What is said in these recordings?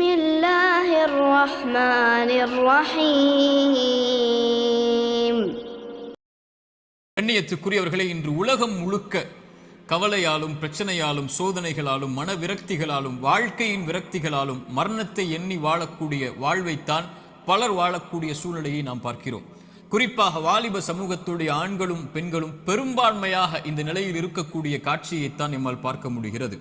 بسم الله الرحمن الرحيم கண்ணியத்துக்குரியவர்களே இன்று உலகம் முழுக்க கவலையாலும் பிரச்சனையாலும் சோதனைகளாலும் மன விரக்திகளாலும் வாழ்க்கையின் விரக்திகளாலும் மரணத்தை எண்ணி வாழக்கூடிய வாழ்வைத்தான் பலர் வாழக்கூடிய சூழ்நிலையை நாம் பார்க்கிறோம் குறிப்பாக வாலிப சமூகத்துடைய ஆண்களும் பெண்களும் பெரும்பான்மையாக இந்த நிலையில் இருக்கக்கூடிய காட்சியைத்தான் நம்மால் பார்க்க முடிகிறது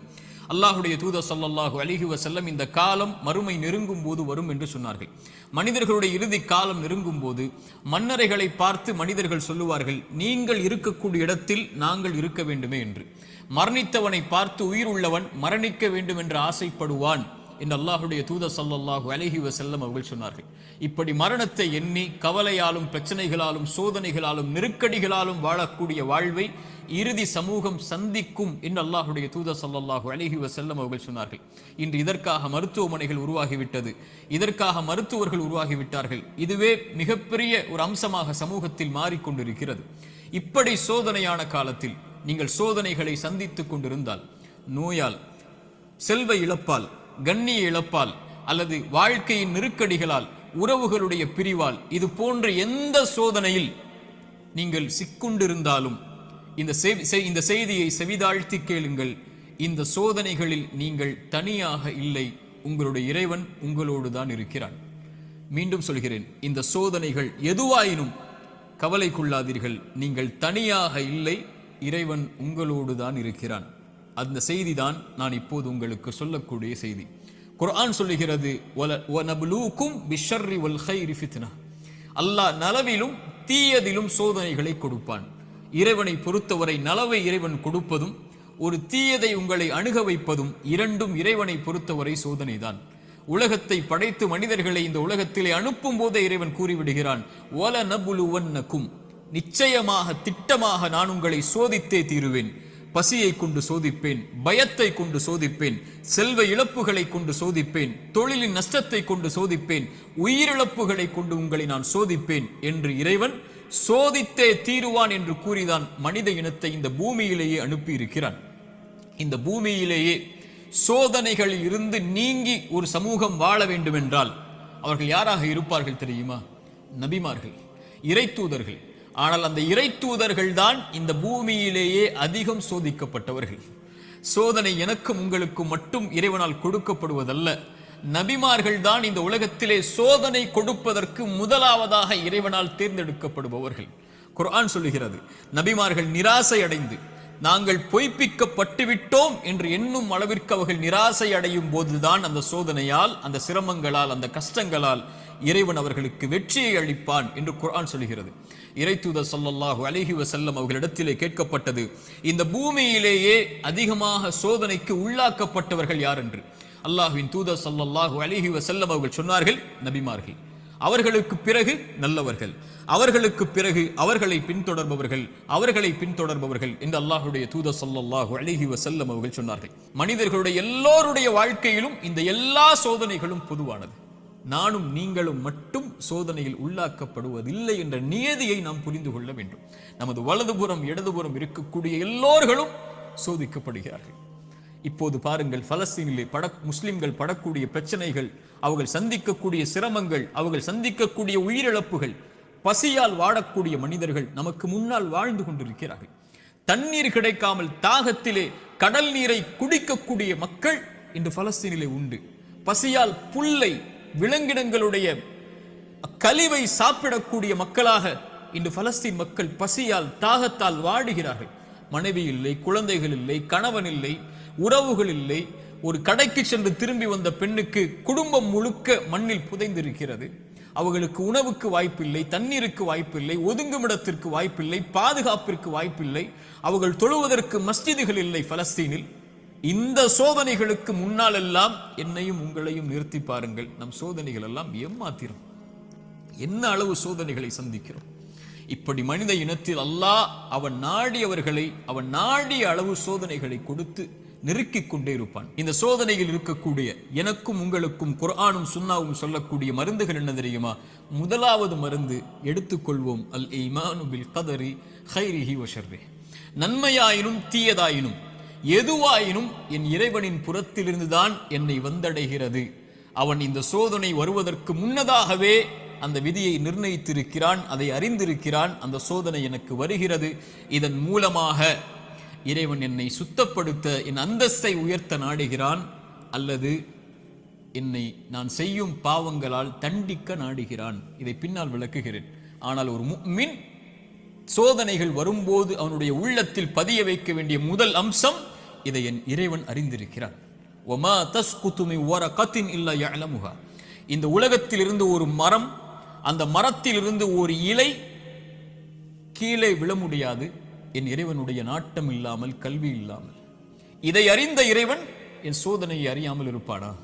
அல்லாஹுடைய தூத சல்லாஹு அலிஹி வசல்லம் இந்த காலம் மறுமை நெருங்கும் போது வரும் என்று சொன்னார்கள். மனிதர்களுடைய இறுதி காலம் நெருங்கும் போது மன்னரைகளை பார்த்து மனிதர்கள் சொல்லுவார்கள் நீங்கள் இருக்கக்கூடிய இடத்தில் நாங்கள் இருக்க வேண்டுமே என்று. மரணித்தவனை பார்த்து உயிர் உள்ளவன் மரணிக்க வேண்டும் என்று ஆசைப்படுவான். என்று அல்லாஹுடைய தூத சல்லாஹு அலஹி வசல்லம் அவர்கள் சொன்னார்கள். இப்படி மரணத்தை எண்ணி கவலையாலும் பிரச்சனைகளாலும் சோதனைகளாலும் நெருக்கடிகளாலும் வாழக்கூடிய வாழ்வை இறுதி சமூகம் சந்திக்கும் என்று அல்லாஹுடைய தூத சல்லாஹு அலஹி வசல்லம் அவர்கள் சொன்னார்கள். இன்று இதற்காக மருத்துவமனைகள் உருவாகிவிட்டது. இதற்காக மருத்துவர்கள் உருவாகிவிட்டார்கள். இதுவே மிகப்பெரிய ஒரு அம்சமாக சமூகத்தில் மாறிக்கொண்டிருக்கிறது. இப்படி சோதனையான காலத்தில் நீங்கள் சோதனைகளை சந்தித்துக் கொண்டிருந்தால் நோயால் செல்வ இழப்பால் கண்ணிய இழப்பால் அல்லது வாழ்க்கையின் நெருக்கடிகளால் உறவுகளுடைய பிரிவால் இது போன்ற எந்த சோதனையில் நீங்கள் சிக்குண்டிருந்தாலும் இந்த இந்த செய்தியை செவிதாழ்த்தி கேளுங்கள். இந்த சோதனைகளில் நீங்கள் தனியாக இல்லை உங்களுடைய இறைவன் உங்களோடு தான் இருக்கிறான். மீண்டும் சொல்கிறேன் இந்த சோதனைகள் எதுவாயினும் கவலை கொள்ளாதீர்கள் நீங்கள் தனியாக இல்லை இறைவன் உங்களோடு தான் இருக்கிறான். அந்த செய்தி தான் நான் இப்போது உங்களுக்கு சொல்லக்கூடிய செய்தி. குர்ஆன் சொல்லுகிறது "வல- வனப்லூக்கும் பிஷ்ஷர்ரி வல் அல்லாஹ் நலவிலும் தீயதிலும் சோதனைகளை கொடுப்பான். இறைவனை பொறுத்தவரை நலவை இறைவன் கொடுப்பதும் ஒரு தீயதை உங்களை அணுக வைப்பதும் இரண்டும் இறைவனை பொறுத்தவரை சோதனைதான். உலகத்தை படைத்து மனிதர்களை இந்த உலகத்திலே அனுப்பும் போதே இறைவன் கூறிவிடுகிறான் "வல நபுலுவன்னக்கும்." நிச்சயமாக திட்டமாக நான் உங்களை சோதித்தே தீருவேன். பசியை கொண்டு சோதிப்பேன் பயத்தை கொண்டு சோதிப்பேன் செல்வ இழப்புகளை கொண்டு சோதிப்பேன் தொழிலின் நஷ்டத்தை கொண்டு சோதிப்பேன் உயிரிழப்புகளை கொண்டு உங்களை நான் சோதிப்பேன் என்று இறைவன் சோதித்தே தீருவான் என்று கூறிதான் மனித இனத்தை இந்த பூமியிலேயே அனுப்பியிருக்கிறான். இந்த பூமியிலேயே சோதனைகளில் இருந்து நீங்கி ஒரு சமூகம் வாழ வேண்டுமென்றால் அவர்கள் யாராக இருப்பார்கள் தெரியுமா? நபிமார்கள் இறைத்தூதர்கள் ஆனால் அந்த இறைத்தூதர்கள் தான் இந்த பூமியிலேயே அதிகம் சோதிக்கப்பட்டவர்கள். சோதனை எனக்கும் உங்களுக்கும் மட்டும் இறைவனால் கொடுக்கப்படுவதல்ல. நபிமார்கள் தான் இந்த உலகத்திலே சோதனை கொடுப்பதற்கு முதலாவதாக இறைவனால் தேர்ந்தெடுக்கப்படுபவர்கள். குர்ஆன் சொல்லுகிறது நபிமார்கள் நிராசை அடைந்து நாங்கள் பொய்ப்பிக்கப்பட்டு விட்டோம் என்று எண்ணும் அளவிற்கு அவர்கள் நிராசை அடையும் போதுதான் அந்த சோதனையால் அந்த சிரமங்களால் அந்த கஷ்டங்களால் இறைவன் அவர்களுக்கு வெற்றியை அளிப்பான் என்று குரான் சொல்கிறது இறைத்தூதர் சொல்லல்லாஹு அலைஹி வசல்லம் அவர்களிடத்திலே கேட்கப்பட்டது இந்த பூமியிலேயே அதிகமாக சோதனைக்கு உள்ளாக்கப்பட்டவர்கள் யார் என்று? அல்லாஹ்வின் தூதர் சொல்லல்லாஹு அலைஹி வசல்லம் அவர்கள் சொன்னார்கள் நபிமார்கள். அவர்களுக்கு பிறகு நல்லவர்கள். அவர்களுக்கு பிறகு அவர்களை பின்தொடர்பவர்கள் அவர்களை பின்தொடர்பவர்கள் என்று அல்லாஹுடைய தூத சொல்லல்லாஹு அழகி வசல்லம் அவர்கள் சொன்னார்கள். மனிதர்களுடைய எல்லோருடைய வாழ்க்கையிலும் இந்த எல்லா சோதனைகளும் பொதுவானது. நானும் நீங்களும் மட்டும் சோதனையில் உள்ளாக்கப்படுவதில்லை என்ற நியதியை நாம் புரிந்து கொள்ள வேண்டும். நமது வலதுபுறம் இடதுபுறம் இருக்கக்கூடிய எல்லோர்களும் சோதிக்கப்படுகிறார்கள். இப்போது பாருங்கள் பலஸ்தீனிலே பட முஸ்லிம்கள் படக்கூடிய பிரச்சனைகள் அவர்கள் சந்திக்கக்கூடிய சிரமங்கள் அவர்கள் சந்திக்கக்கூடிய உயிரிழப்புகள் பசியால் வாழக்கூடிய மனிதர்கள் நமக்கு முன்னால் வாழ்ந்து கொண்டிருக்கிறார்கள். தண்ணீர் கிடைக்காமல் தாகத்திலே கடல் நீரை குடிக்கக்கூடிய மக்கள் இன்று பலஸ்தீனிலே உண்டு. பசியால் புல்லை விலங்கினங்களுடைய கழிவை சாப்பிடக்கூடிய மக்களாக இன்று பலஸ்தீன் மக்கள் பசியால் தாகத்தால் வாடுகிறார்கள். மனைவி இல்லை குழந்தைகள் இல்லை கணவன் இல்லை உறவுகள் இல்லை. ஒரு கடைக்கு சென்று திரும்பி வந்த பெண்ணுக்கு குடும்பம் முழுக்க மண்ணில் புதைந்திருக்கிறது. அவர்களுக்கு உணவுக்கு வாய்ப்பில்லை தண்ணீருக்கு வாய்ப்பில்லை ஒதுங்குமிடத்திற்கு வாய்ப்பில்லை பாதுகாப்பிற்கு வாய்ப்பில்லை. அவர்கள் தொழுவதற்கு மஸ்ஜிதுகள் இல்லை பலஸ்தீனில். இந்த சோதனைகளுக்கு முன்னால் எல்லாம் என்னையும் உங்களையும் நிறுத்தி பாருங்கள். நம் சோதனைகள் எல்லாம் ஏமாத்திரம். என்ன அளவு சோதனைகளை சந்திக்கிறோம்? இப்படி மனித இனத்தில் அல்லாஹ் அவன் நாடியவர்களை அவன் நாடிய அளவு சோதனைகளை கொடுத்து நெருக்கிக் கொண்டே இருப்பான். இந்த சோதனையில் இருக்கக்கூடிய எனக்கும் உங்களுக்கும் குர்ஆனும் சுன்னாவும் சொல்லக்கூடிய மருந்துகள் என்ன தெரியுமா? முதலாவது மருந்து எடுத்துக்கொள்வோம். அல் ஈமானு பில் கதரி ஹைரிஹி வஷர்ரி நன்மையாயினும் தீயதாயினும். எதுவாயினும் என் இறைவனின் புறத்திலிருந்துதான் என்னை வந்தடைகிறது. அவன் இந்த சோதனை வருவதற்கு முன்னதாகவே அந்த விதியை நிர்ணயித்திருக்கிறான் அதை அறிந்திருக்கிறான் அந்த சோதனை எனக்கு வருகிறது. இதன் மூலமாக இறைவன் என்னை சுத்தப்படுத்த என் அந்தஸ்தை உயர்த்த நாடுகிறான் அல்லது என்னை நான் செய்யும் பாவங்களால் தண்டிக்க நாடுகிறான். இதை பின்னால் விளக்குகிறேன். ஆனால் ஒரு முஃமின் சோதனைகள் வரும்போது அவனுடைய உள்ளத்தில் பதிய வைக்க வேண்டிய முதல் அம்சம் இதை என் இறைவன் அறிந்திருக்கிறான். ஒமா தஸ்குத்து ஓர கத்தின் இல்லா யஅலமுஹா. இந்த உலகத்திலிருந்து ஒரு மரம் அந்த மரத்தில் இருந்து ஒரு இலை கீழே விழ முடியாது. என் இறைவனுடைய நாட்டம் இல்லாமல் கல்வி இல்லாமல். இதை அறிந்த இறைவன் என் சோதனையை அறியாமல் இருப்பானா?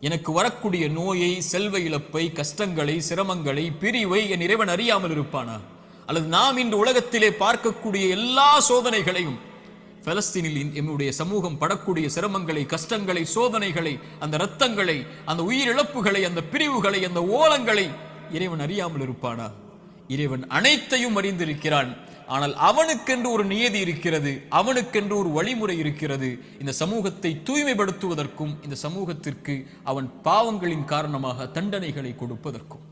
எனக்கு வரக்கூடிய நோயை செல்வ இழப்பை கஷ்டங்களை சிரமங்களை பிரிவை என் இறைவன் அறியாமல் இருப்பானா? அல்லது நாம் இன்று உலகத்திலே பார்க்கக்கூடிய எல்லா சோதனைகளையும் பலஸ்தீனில் எம்முடைய சமூகம் படக்கூடிய சிரமங்களை கஷ்டங்களை சோதனைகளை அந்த இரத்தங்களை அந்த உயிரிழப்புகளை அந்த பிரிவுகளை அந்த ஓலங்களை இறைவன் அறியாமல் இருப்பானா? இறைவன் அனைத்தையும் அறிந்திருக்கிறான். ஆனால் அவனுக்கென்று ஒரு நியதி இருக்கிறது அவனுக்கென்று ஒரு வழிமுறை இருக்கிறது. இந்த சமூகத்தை தூய்மைப்படுத்துவதற்கும் இந்த சமூகத்திற்கு அவன் பாவங்களின் காரணமாக தண்டனைகளை கொடுப்பதற்கும்.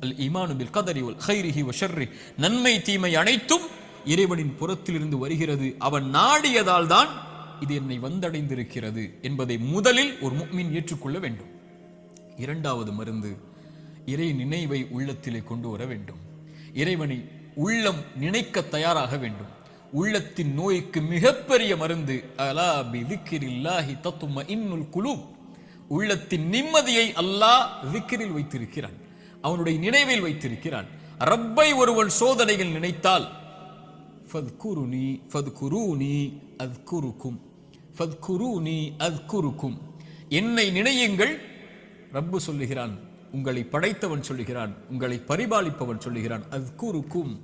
அல் ஈமானு கதறி ஹைரிஹி ஷர்ரி நன்மை தீமை அனைத்தும் இறைவனின் புறத்திலிருந்து வருகிறது. அவன் நாடியதால் தான் இது என்னை வந்தடைந்திருக்கிறது என்பதை முதலில் ஒரு முஃமின் ஏற்றுக்கொள்ள வேண்டும். இரண்டாவது மருந்து இறை நினைவை உள்ளத்திலே கொண்டு வர வேண்டும். இறைவனை உள்ளம் நினைக்க தயாராக வேண்டும். உள்ளத்தின் நோய்க்கு மிகப்பெரிய மருந்து அலா பிதிக்கிரில்லாஹி தத்தும இன்னுல் குழு உள்ளத்தின் நிம்மதியை அல்லாஹ் விக்கிரில் வைத்திருக்கிறான். அவனுடைய நினைவில் வைத்திருக்கிறான். ரப்பை ஒருவன் சோதனையில் நினைத்தால் ஃபத்குருனி ஃபத்குரூனி அத்குருக்கும். ஃபத்குரூனி அத்குருக்கும். என்னை நினையுங்கள் ரப்பு சொல்லுகிறான். உங்களை படைத்தவன் சொல்லுகிறான். உங்களை பரிபாலிப்பவன் சொல்லுகிறான். அத்குருக்கும்.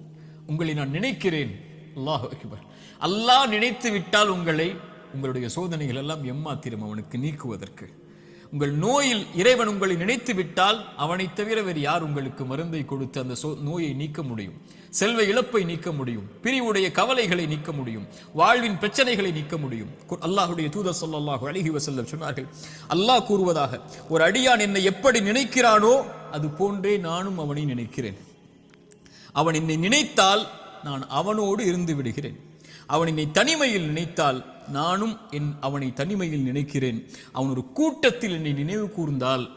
உங்களை நான் நினைக்கிறேன். அல்லாஹ் அக்பர். அல்லாஹ் நினைத்து விட்டால் உங்களை உங்களுடைய சோதனைகள் எல்லாம் எம்மாத்திரம் அவனுக்கு நீக்குவதற்கு. உங்கள் நோயில் இறைவன் உங்களை நினைத்து விட்டால் அவனைத் தவிர வேறு யார் உங்களுக்கு மருந்தை கொடுத்து அந்த சோ- நோயை நீக்க முடியும்? செல்வ இழப்பை நீக்க முடியும். பிரிவுடைய கவலைகளை நீக்க முடியும். வாழ்வின் பிரச்சனைகளை நீக்க முடியும். கு- தூதர் சொல்லாஹு அழகி வசல்லம் சொன்னார்கள் அல்லாஹ் கூறுவதாக ஒரு அடியான் என்னை எப்படி நினைக்கிறானோ அது போன்றே நானும் அவனை நினைக்கிறேன். அவன் என்னை நினைத்தால் நான் அவனோடு இருந்து விடுகிறேன். அவன் என்னை தனிமையில் நினைத்தால் நானும் என் அவனை தனிமையில் நினைக்கிறேன். அவன் ஒரு கூட்டத்தில் என்னை நினைவு கூர்ந்தால்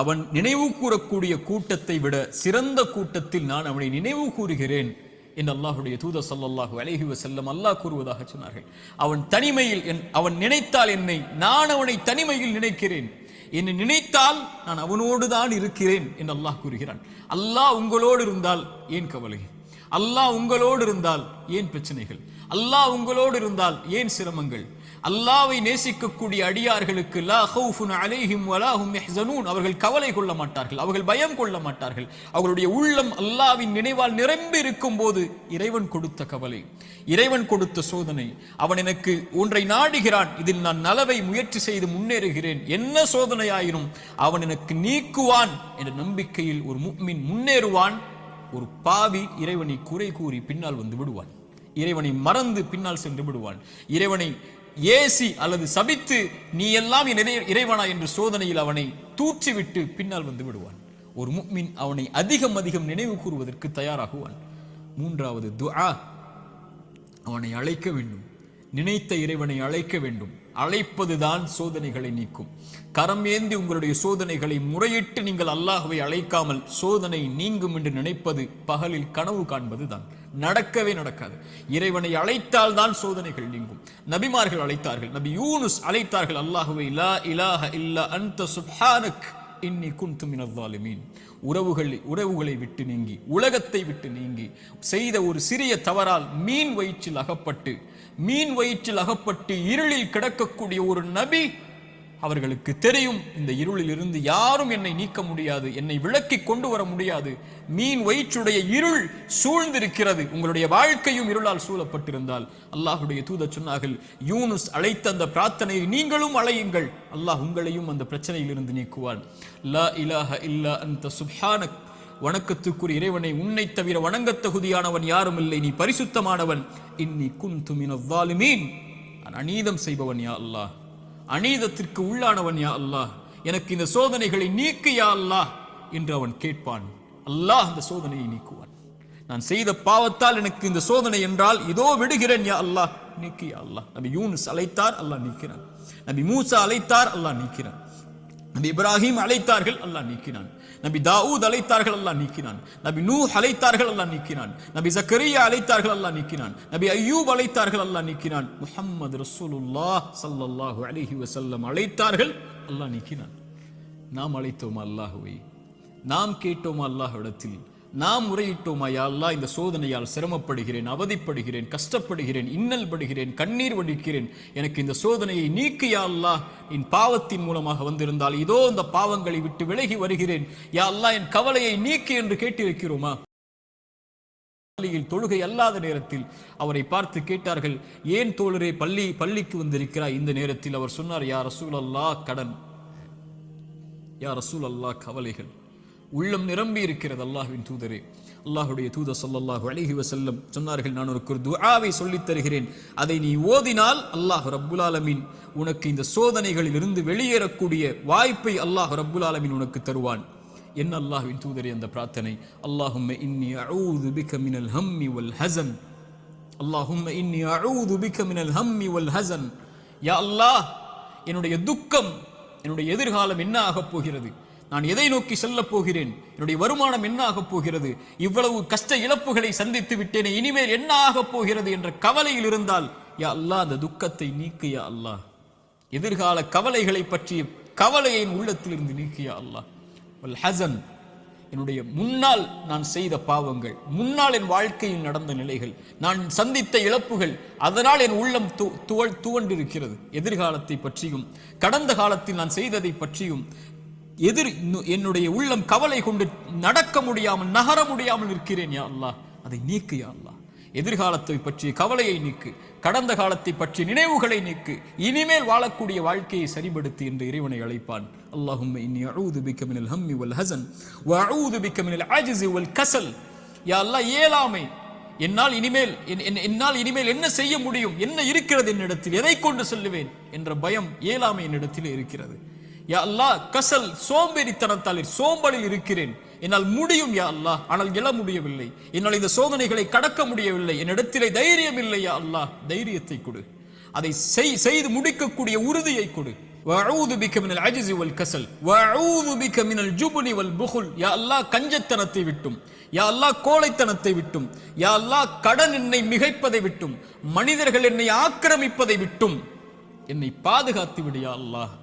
அவன் நினைவு கூறக்கூடிய கூட்டத்தை விட சிறந்த கூட்டத்தில் நான் அவனை நினைவு கூறுகிறேன் என்று அல்லாஹுடைய தூத ஸல்லல்லாஹு அலைஹி வஸல்லம் அல்லாஹ் கூறுவதாக சொன்னார்கள். அவன் தனிமையில் என் அவன் நினைத்தால் என்னை நான் அவனை தனிமையில் நினைக்கிறேன். என்னை நினைத்தால் நான் அவனோடு தான் இருக்கிறேன் என்று அல்லாஹ் கூறுகிறான். அல்லாஹ் உங்களோடு இருந்தால் ஏன் கவலை? அல்லாஹ் உங்களோடு இருந்தால் ஏன் பிரச்சனைகள்? அல்லாஹ் உங்களோடு இருந்தால் ஏன் சிரமங்கள்? அல்லாவை நேசிக்கக்கூடிய அடியார்களுக்கு லா ஹவுஃபுன் அலைஹிம் வலாஹும் மெஹ்சனூன் அவர்கள் கவலை கொள்ள மாட்டார்கள் அவர்கள் பயம் கொள்ள மாட்டார்கள். அவர்களுடைய உள்ளம் அல்லாவின் நினைவால் நிரம்பி இருக்கும் போது இறைவன் கொடுத்த கவலை இறைவன் கொடுத்த சோதனை. அவன் எனக்கு ஒன்றை நாடுகிறான் இதில் நான் நலவை முயற்சி செய்து முன்னேறுகிறேன். என்ன சோதனையாயினும் அவன் எனக்கு நீக்குவான் என்ற நம்பிக்கையில் ஒரு முக்மின் முன்னேறுவான். ஒரு பாவி இறைவனை குறை கூறி பின்னால் வந்து விடுவான். இறைவனை மறந்து பின்னால் சென்று விடுவான். இறைவனை ஏசி அல்லது சபித்து நீ எல்லாம் என் இறை- இறைவனா என்று சோதனையில் அவனை தூற்றிவிட்டு பின்னால் வந்து விடுவான். ஒரு முக்மின் அவனை அதிகம் அதிகம் நினைவு கூறுவதற்கு தயாராகுவான். மூன்றாவது துஆ அவனை அழைக்க வேண்டும். நினைத்த இறைவனை அழைக்க வேண்டும். அழைப்பதுதான் சோதனைகளை நீக்கும். கரம் ஏந்தி உங்களுடைய சோதனைகளை முறையிட்டு நீங்கள் அல்லாஹுவை அழைக்காமல் சோதனை நீங்கும் என்று நினைப்பது பகலில் கனவு காண்பதுதான். நடக்கவே நடக்காது. இறைவனை அழைத்தால் தான் சோதனைகள் நீங்கும். நபிமார்கள் அழைத்தார்கள் நபி யூனுஸ் அழைத்தார்கள் அல்லாஹுவை லா இலாஹ இல்லா அந்த சுப்ஹானக் இன்னி குந்து மினவாலுமீன் உறவுகள் உறவுகளை விட்டு நீங்கி உலகத்தை விட்டு நீங்கி செய்த ஒரு சிறிய தவறால் மீன் வயிற்றில் அகப்பட்டு மீன் வயிற்றில் அகப்பட்டு இருளில் கிடக்கக்கூடிய ஒரு நபி அவர்களுக்கு தெரியும் இந்த இருளில் இருந்து யாரும் என்னை நீக்க முடியாது என்னை விளக்கி கொண்டு வர முடியாது. மீன் வயிற்றுடைய இருள் சூழ்ந்திருக்கிறது. உங்களுடைய வாழ்க்கையும் இருளால் சூழப்பட்டிருந்தால். அல்லாஹுடைய தூத சொன்னார்கள் யூனுஸ் அழைத்த அந்த பிரார்த்தனையை நீங்களும் அழையுங்கள். அல்லாஹ் உங்களையும் அந்த பிரச்சனையிலிருந்து நீக்குவான். லா இலாஹ இல்லா அந்த சுப்ஹானக். வணக்கத்துக்குரிய இறைவனை உன்னை தவிர வணங்கத் தகுதியானவன் யாரும் இல்லை. நீ பரிசுத்தமானவன். இன்னி குன் மினல் நான் அநீதம் செய்பவன் யா அல்லாஹ். அநீதத்திற்கு உள்ளானவன் யா அல்லாஹ். எனக்கு இந்த சோதனைகளை நீக்கு யா அல்லாஹ் என்று அவன் கேட்பான். அல்லாஹ் அந்த சோதனையை நீக்குவான். நான் செய்த பாவத்தால் எனக்கு இந்த சோதனை என்றால் இதோ விடுகிறேன் யா அல்லாஹ். நீக்கு யா அல்லாஹ். நபி யூனுஸ் அழைத்தார் அல்லாஹ் நீக்கிறான். நபி மூசா அழைத்தார் அல்லாஹ் நீக்கிறான். நபி இப்ராஹிம் அழைத்தார்கள் அல்லாஹ் நீக்கினான். நபி தாவூத் அழைத்தார்கள் அல்லாஹ் நீக்கினான். நபி நூ அழைத்தார்கள் அல்லாஹ் நீக்கினான். நபி ஜக்கரியா அழைத்தார்கள் அல்லாஹ் நீக்கினான். நபி ஐயூப் அழைத்தார்கள் அல்லாஹ் நீக்கினான். முஹம்மது ரசூலுல்லாஹ் ஸல்லல்லாஹு அலிஹி வசல்லம் அழைத்தார்கள் அல்லாஹ் நீக்கினான். நாம் அழைத்தோமா அல்லாஹுவை? நாம் கேட்டோமா அல்லாஹ்விடத்தில்? நாம் முறையிட்டோமா யா இந்த சோதனையால் சிரமப்படுகிறேன் அவதிப்படுகிறேன் கஷ்டப்படுகிறேன் இன்னல் படுகிறேன் கண்ணீர் வடிக்கிறேன். எனக்கு இந்த சோதனையை நீக்கு யா அல்லா என் பாவத்தின் மூலமாக வந்திருந்தால் இதோ இந்த பாவங்களை விட்டு விலகி வருகிறேன். யா அல்லா என் கவலையை நீக்கு என்று கேட்டிருக்கிறோமா? பள்ளியில் தொழுகை அல்லாத நேரத்தில் அவரை பார்த்து கேட்டார்கள் ஏன் தோழரே பள்ளி பள்ளிக்கு வந்திருக்கிறாய்? இந்த நேரத்தில் அவர் சொன்னார் யா ரசூல் அல்லாஹ் கடன். யா ரசூல் அல்லாஹ் கவலைகள். உள்ளம் நிரம்பி இருக்கிறது அல்லாஹ்வின் தூதரே. அல்லாஹுடைய தூதர் சொல்லல்லாஹு அழகி வசல்லம் சொன்னார்கள் நான் உனக்கு ஒரு துஆவை சொல்லித் தருகிறேன். அதை நீ ஓதினால் அல்லாஹ் ரப்புல் ஆலமீன் உனக்கு இந்த சோதனைகளில் இருந்து வெளியேறக்கூடிய வாய்ப்பை அல்லாஹ் ரப்புல் ஆலமீன் உனக்கு தருவான். என்ன அல்லாஹ்வின் தூதரே அந்த பிரார்த்தனை? அல்லாஹும் இன்னி அஊது பிக மினல் ஹம்மி வல் ஹஸன். அல்லாஹும் இன்னி அஊது பிக மினல் ஹம்மி வல் ஹசன் யா அல்லாஹ் என்னுடைய துக்கம் என்னுடைய எதிர்காலம் என்ன ஆகப் போகிறது? நான் எதை நோக்கி செல்லப் போகிறேன்? என்னுடைய வருமானம் என்ன ஆகப் போகிறது? இவ்வளவு கஷ்ட இழப்புகளை சந்தித்து விட்டேனே இனிமேல் என்ன ஆகப் போகிறது என்ற கவலையில் இருந்தால் யா அல்லாஹ் அந்த துக்கத்தை நீக்கியா அல்லாஹ் எதிர்கால கவலைகளை பற்றிய கவலையை என் உள்ளத்திலிருந்து நீக்கியா அல்லாஹ் ஹசன் என்னுடைய முன்னால் நான் செய்த பாவங்கள் முன்னால் என் வாழ்க்கையில் நடந்த நிலைகள் நான் சந்தித்த இழப்புகள் அதனால் என் உள்ளம் துவள் துவ- துவண்டிருக்கிறது. எதிர்காலத்தை பற்றியும் கடந்த காலத்தில் நான் செய்ததை பற்றியும் எதிர் என்னுடைய உள்ளம் கவலை கொண்டு நடக்க முடியாமல் நகர முடியாமல் இருக்கிறேன் யா அல்லாஹ். அதை நீக்கு யா அல்லாஹ். எதிர்காலத்தை பற்றிய கவலையை நீக்கு. கடந்த காலத்தை பற்றிய நினைவுகளை நீக்கு. இனிமேல் வாழக்கூடிய வாழ்க்கையை சரிபடுத்து என்று இறைவனை அழைப்பான். அல்லாஹும் இன்னி அஊது பிக்க மினல் ஹம்மி வல் ஹசன் வ பிக்க மினல் வல் கசல். யா அல்லா ஏழாமை. என்னால் இனிமேல் என்- என்- என்னால் இனிமேல் என்ன செய்ய முடியும்? என்ன இருக்கிறது என்னிடத்தில்? எதை கொண்டு செல்லுவேன்? என்ற பயம் இயலாமை என்னிடத்தில் இருக்கிறது. யா அல்லா கசல் சோம்பேறித்தனத்தால் சோம்பலில் இருக்கிறேன். என்னால் முடியும் யா அல்லாஹ். ஆனால் எழ முடியவில்லை. என்னால் இந்த சோதனைகளை கடக்க முடியவில்லை. என்னிடத்திலே தைரியம் இல்லை யா அல்லாஹ். தைரியத்தை கொடு. அதை செய்து முடிக்கக்கூடிய உறுதியை கொடு. வஊது பிக்க மினல் அஜிசி வல் கசல். வஊது பிக்க மினல் ஜுபுலி வல் புகுல். யா அல்லாஹ் கஞ்சத்தனத்தை விட்டும். யா அல்லா கோழைத்தனத்தை விட்டும். யா அல்லாஹ் கடன் என்னை மிகைப்பதை விட்டும். மனிதர்கள் என்னை ஆக்கிரமிப்பதை விட்டும். என்னை பாதுகாத்து விடு யா அல்லாஹ்.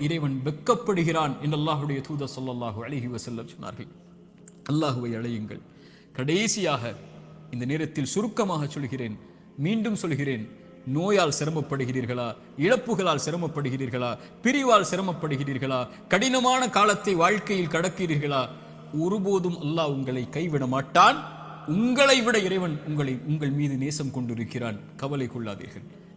இறைவன் வெட்கப்படுகிறான் என்று அல்லாஹுடைய தூத சொல்லல்லாஹு அழகி வசல்லம் சொன்னார்கள். அல்லாஹுவை அழையுங்கள். கடைசியாக இந்த நேரத்தில் சுருக்கமாக சொல்கிறேன் மீண்டும் சொல்கிறேன். நோயால் சிரமப்படுகிறீர்களா? இழப்புகளால் சிரமப்படுகிறீர்களா? பிரிவால் சிரமப்படுகிறீர்களா? கடினமான காலத்தை வாழ்க்கையில் கடக்கிறீர்களா? ஒருபோதும் அல்லாஹ் உங்களை கைவிட மாட்டான். உங்களை விட இறைவன் உங்களை உங்கள் மீது நேசம் கொண்டிருக்கிறான். கவலை கொள்ளாதீர்கள்.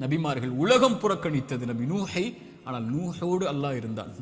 நபிமார்கள் உலகம் புறக்கணித்தது நபி நூஹை. ஆனால் நூஹோடு அல்லாஹ் இருந்தான்.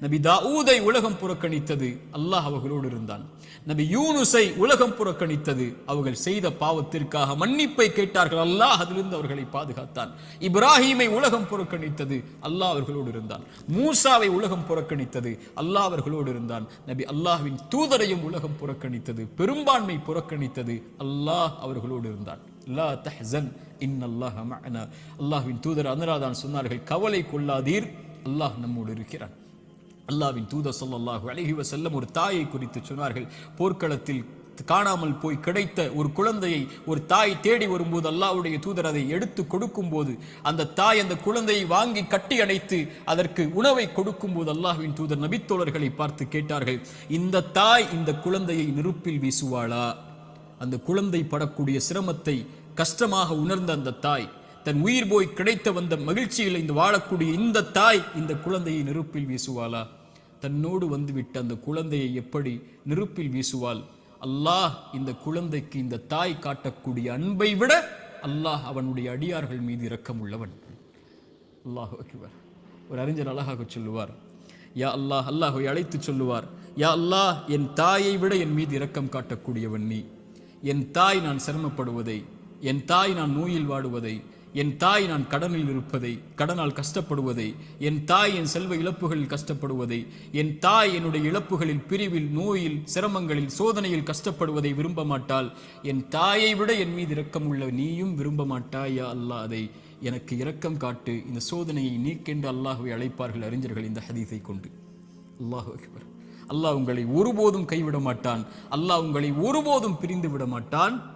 நபி தாவூதை உலகம் புறக்கணித்தது அல்லாஹ் அவர்களோடு இருந்தான். நபி யூனுஸை உலகம் புறக்கணித்தது அவர்கள் செய்த பாவத்திற்காக மன்னிப்பை கேட்டார்கள். அல்லாஹ் அதிலிருந்து அவர்களை பாதுகாத்தான். இப்ராஹீமை உலகம் புறக்கணித்தது அல்லாஹ் அவர்களோடு இருந்தான். மூசாவை உலகம் புறக்கணித்தது அல்லாஹ் அவர்களோடு இருந்தான். நபி அல்லாஹ்வின் தூதரையும் உலகம் புறக்கணித்தது. பெரும்பான்மை புறக்கணித்தது அல்லாஹ் அவர்களோடு இருந்தான். லா தஹன் இன்னல்லாஹ் மஅனா. அல்லாஹ்வின் தூதர் அனுராதான் சொன்னார்கள் கவலை கொள்ளாதீர். அல்லாஹ் நம்மோடு இருக்கிறான். அல்லாவின் தூதர் சொல்லல்லாஹு அலைஹி செல்லம் ஒரு தாயை குறித்து சொன்னார்கள் போர்க்களத்தில் காணாமல் போய் கிடைத்த ஒரு குழந்தையை ஒரு தாய் தேடி வரும்போது அல்லாவுடைய தூதர் அதை எடுத்து கொடுக்கும்போது அந்த தாய் அந்த குழந்தையை வாங்கி கட்டி அணைத்து அதற்கு உணவை கொடுக்கும் போது அல்லாஹ்வின் தூதர் நபித்தோழர்களை பார்த்து கேட்டார்கள் இந்த தாய் இந்த குழந்தையை நெருப்பில் வீசுவாளா? அந்த குழந்தை படக்கூடிய சிரமத்தை கஷ்டமாக உணர்ந்த அந்த தாய் தன் உயிர் போய் கிடைத்த வந்த மகிழ்ச்சியில் இந்த வாழக்கூடிய இந்த தாய் இந்த குழந்தையை நெருப்பில் வீசுவாளா? தன்னோடு வந்துவிட்ட அந்த குழந்தையை எப்படி நெருப்பில் வீசுவாள்? அல்லாஹ் இந்த குழந்தைக்கு இந்த தாய் காட்டக்கூடிய அன்பை விட அல்லாஹ் அவனுடைய அடியார்கள் மீது இரக்கம் உள்ளவன். அல்லாஹ் ஓகேவர் ஒரு அறிஞர் அழகாக சொல்லுவார் யா அல்லாஹ் அல்லாஹை அழைத்து சொல்லுவார் யா அல்லாஹ் என் தாயை விட என் மீது இரக்கம் காட்டக்கூடியவன் நீ. என் தாய் நான் சிரமப்படுவதை என் தாய் நான் நோயில் வாடுவதை என் தாய் நான் கடனில் இருப்பதை கடனால் கஷ்டப்படுவதை என் தாய் என் செல்வ இழப்புகளில் கஷ்டப்படுவதை என் தாய் என்னுடைய இழப்புகளில் பிரிவில் நோயில் சிரமங்களில் சோதனையில் கஷ்டப்படுவதை விரும்ப மாட்டாள். என் தாயை விட என் மீது இரக்கம் உள்ள நீயும் விரும்ப மாட்டாயா அல்லாஹ்? அதை எனக்கு இரக்கம் காட்டு. இந்த சோதனையை நீக்கென்று அல்லாஹுவை அழைப்பார்கள் அறிஞர்கள் இந்த ஹதீஸை கொண்டு. அல்லாஹ் அக்பர். அல்லாஹ் உங்களை ஒருபோதும் கைவிட மாட்டான். அல்லாஹ் உங்களை ஒருபோதும் பிரிந்து விட மாட்டான்.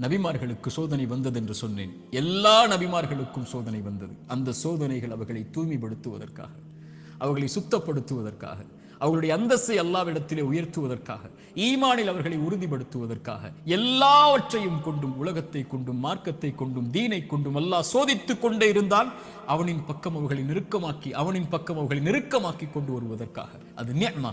நபிமார்களுக்கு சோதனை வந்தது என்று சொன்னேன். எல்லா நபிமார்களுக்கும் சோதனை வந்தது. அந்த சோதனைகள் அவர்களை தூய்மைப்படுத்துவதற்காக அவர்களை சுத்தப்படுத்துவதற்காக அவர்களுடைய அந்தஸ்தை அல்லாவிடத்திலே உயர்த்துவதற்காக ஈமானில் அவர்களை உறுதிப்படுத்துவதற்காக எல்லாவற்றையும் கொண்டும் உலகத்தை கொண்டும் மார்க்கத்தை கொண்டும் தீனை கொண்டும் அல்லாஹ் சோதித்துக் கொண்டே இருந்தால் அவனின் பக்கம் அவர்களை நெருக்கமாக்கி அவனின் பக்கம் அவர்களை நெருக்கமாக்கி கொண்டு வருவதற்காக. அது நியமா.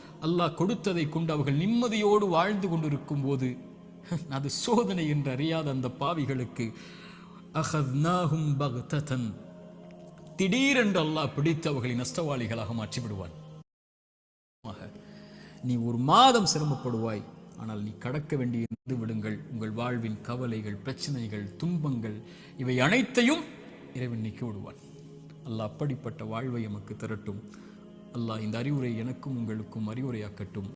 அல்லாஹ் கொடுத்ததை கொண்டு அவர்கள் நிம்மதியோடு வாழ்ந்து கொண்டிருக்கும் போது அது சோதனை என்று அறியாத அந்த பாவிகளுக்கு அஹத்னாஹும் பக்ததன். திடீரென்று அல்லாஹ் பிடித்து அவர்களை நஷ்டவாளிகளாக மாற்றி விடுவான் நீ ஒரு மாதம் சிரமப்படுவாய் ஆனால் நீ கடக்க வேண்டிய விடுங்கள். உங்கள் வாழ்வின் கவலைகள் பிரச்சனைகள் துன்பங்கள் இவை அனைத்தையும் இறைவன் நீக்கி விடுவான். அல்லாஹ் அப்படிப்பட்ட வாழ்வை எமக்கு தரட்டும். அல்லாஹ் இந்த அறிவுரை எனக்கும் உங்களுக்கும் அறிவுரையாக்கட்டும்.